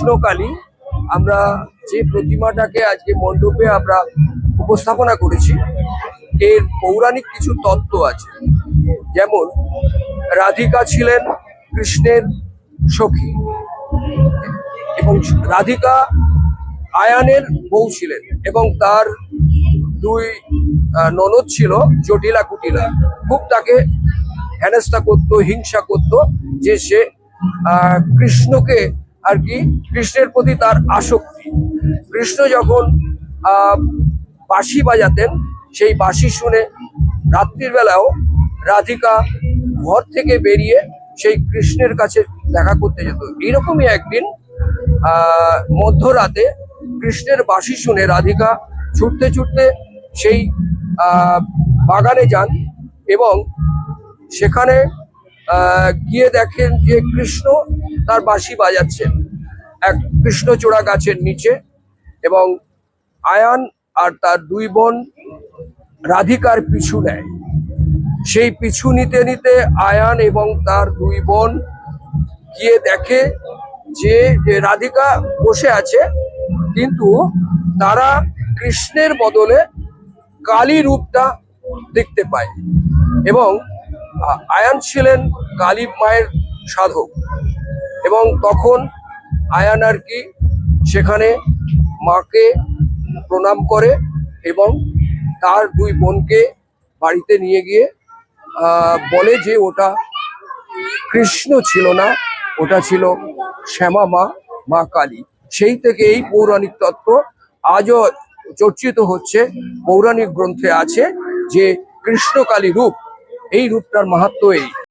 কৃষ্ণকালী, আমরা যে প্রতিমাটাকে আজকে মণ্ডপে আমরা উপস্থাপনা করেছি, এর পৌরাণিক কিছু তত্ত্ব আছে। যেমন, রাধিকা ছিলেন কৃষ্ণের সখী এবং রাধিকা আয়ানের বউ ছিলেন এবং তার দুই ননদ ছিল, জটিলা কুটিলা। খুব তাকে হেনস্থা করতো, হিংসা করতো যে সে কৃষ্ণকে আর কি, কৃষ্ণের প্রতি তার আসক্তি। কৃষ্ণ যখন বাঁশি বাজাতেন, সেই বাঁশি শুনে রাত্রির বেলাও রাধিকা ঘর থেকে বেরিয়ে সেই কৃষ্ণের কাছে দেখা করতে যেত। এইরকমই একদিন মধ্যরাতে কৃষ্ণের বাঁশি শুনে রাধিকা ছুটতে ছুটতে সেই বাগানে যান এবং সেখানে গিয়ে দেখেন যে কৃষ্ণ তার বাঁশি বাজাচ্ছেন। এক কৃষ্ণচূড়া গাছের নিচে এবং আয়ান আর তার দুই বোন রাধিকার পিছু নেয়। সেই পিছু নিতে নিতে আয়ান এবং তার দুই বোন গিয়ে দেখে যে রাধিকা বসে আছে, কিন্তু তারা কৃষ্ণের বদলে কালী রূপটা দেখতে পায় এবং আয়ান ছিলেন কালী মায়ের সাধক। এবং তখন আয়ান আর কি সেখানে মাকে প্রণাম করে এবং তার দুই বোনকে বাড়িতে নিয়ে গিয়ে বলে যে ওটা কৃষ্ণ ছিল না, ওটা ছিল শ্যামা মা মা কালী। সেই থেকে এই পৌরাণিক তত্ত্ব আজও চর্চিত হচ্ছে, পৌরাণিক গ্রন্থে আছে যে কৃষ্ণকালী রূপ এই রূপটার মাহাত্ম এই।